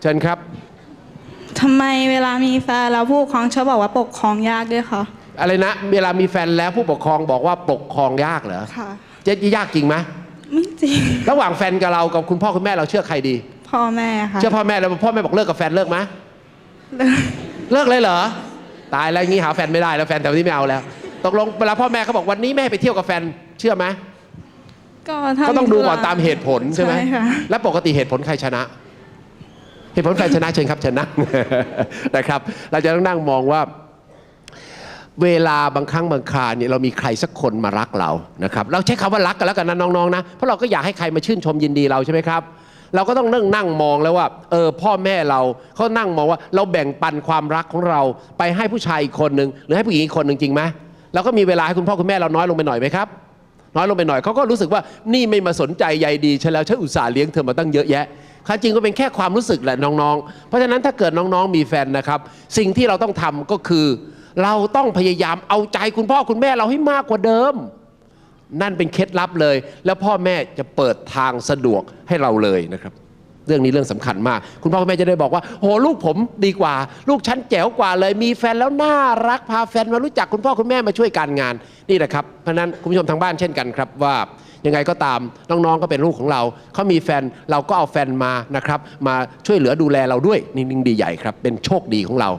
เชิญครับ ทำไมเวลามีแฟนแล้วผู้ปกครองชอบบอกว่าปกครองยากด้วยคะอะไรนะ เวลามีแฟนแล้วผู้ปกครองบอกว่าปกครองยากเหรอค่ะ เจ๊ยากจริงไหมไม่จริง ระหว่างแฟนกับเรากับคุณพ่อคุณแม่เราเชื่อใครดี พ่อแม่ค่ะเชื่อพ่อแม่แล้วพ่อแม่บอกเลิกกับแฟนเลิกไหมเลิกเลยเหรอ ตายแล้วงี้หาแฟนไม่ได้แล้วแฟนแต่วันนี้ไม่เอาแล้วตกลงเวลาพ่อแม่เขาบอกวันนี้แม่ให้ไปเที่ยวกับแฟนเชื่อไหมก็ถ้าก็ต้องดูก่อนตามเหตุผลใช่ไหมใช่ค่ะ และปกติเหตุผลใครชนะ เหตุผลใครชนะเชิญครับชนั่งนะครับ เราจะต้องนั่งมองว่าเวลาบางครั้งบางคราเนี่ยเรามีใครสักคนมารักเรานะครับเราใช้คำว่ารักกันแล้วกันนะน้องๆนะเพราะเราก็อยากให้ใครมาชื่นชมยินดีเราใช่ไหมครับ เราก็ต้องนั่งนั่งมองแล้วว่าเออพ่อแม่เราเขานั่งมองว่าเราแบ่งปันความรักของเราไปให้ผู้ชายอีกคนหนึ่งหรือให้ผู้หญิงอีกคนหนึ่งจริงไหมเราก็มีเวลาให้คุณพ่อคุณแม่เราน้อยลงไปหน่อยไหมครับน้อยลงไปหน่อยเขาก็รู้สึกว่านี่ไม่มาสนใจใยดีฉันแล้วฉันอุตส่าห์เลี้ยงเธอมาตั้งเยอะแยะ ความจริงก็เป็นแค่ความรู้สึกแหละน้องๆ เพราะฉะนั้นถ้าเกิดน้องๆมีแฟนนะครับ สิ่งที่เราต้องทำก็คือ เราต้องพยายามเอาใจคุณพ่อคุณแม่เราให้มากกว่าเดิม นั่นเป็นเคล็ดลับเลย แล้วพ่อแม่จะเปิดทางสะดวกให้เราเลยนะครับ เรื่องนี้เรื่องสำคัญมาก คุณพ่อคุณแม่จะได้บอกว่าโหลูกผมดีกว่า ลูกฉันแจ๋วกว่าเลย มีแฟนแล้วน่ารักพาแฟนมารู้จักคุณพ่อคุณแม่มาช่วยการงานนี่แหละครับเพราะนั้นคุณผู้ชมทางบ้านเช่นกันครับว่า ยังไงก็ตามน้องๆก็เป็นลูกของเราเขามีแฟนเราก็เอาแฟนมานะครับมาช่วยเหลือดูแลเราด้วยนี่นิ่งดีใหญ่ครับ เป็นโชคดีของเรา